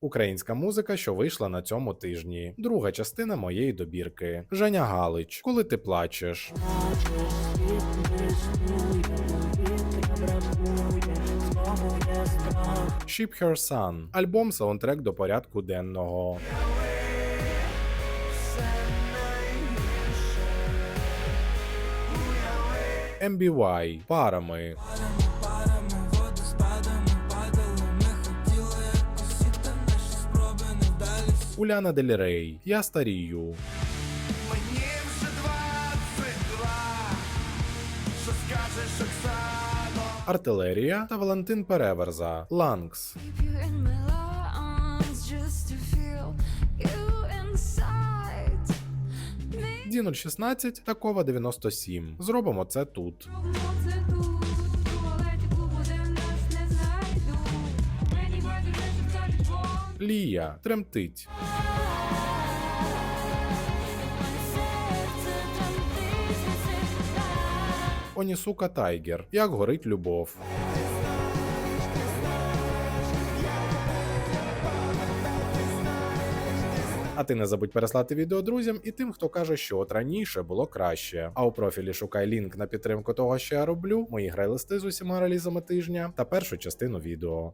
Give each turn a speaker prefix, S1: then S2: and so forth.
S1: Українська музика, що вийшла на цьому тижні. Друга частина моєї добірки. Женя Галич. Коли ти плачеш. Ship Her Son. Альбом саундтрек до порядку денного. MBY. Парами. Уляна Делірей. Я старію.
S2: Мені вже 22, що скажеш, Оксано?
S1: Артилерія та Валентин Переверза. Ланкс. Дінуль 16 та Кова 97. Зробимо це тут.
S3: Це тут,
S1: Лія тремтить. Онісука Тайгер. Як горить любов. А ти не забудь переслати відео друзям і тим, хто каже, що от раніше було краще. А у профілі шукай лінк на підтримку того, що я роблю, мої грайлисти з усіма релізами тижня та першу частину відео.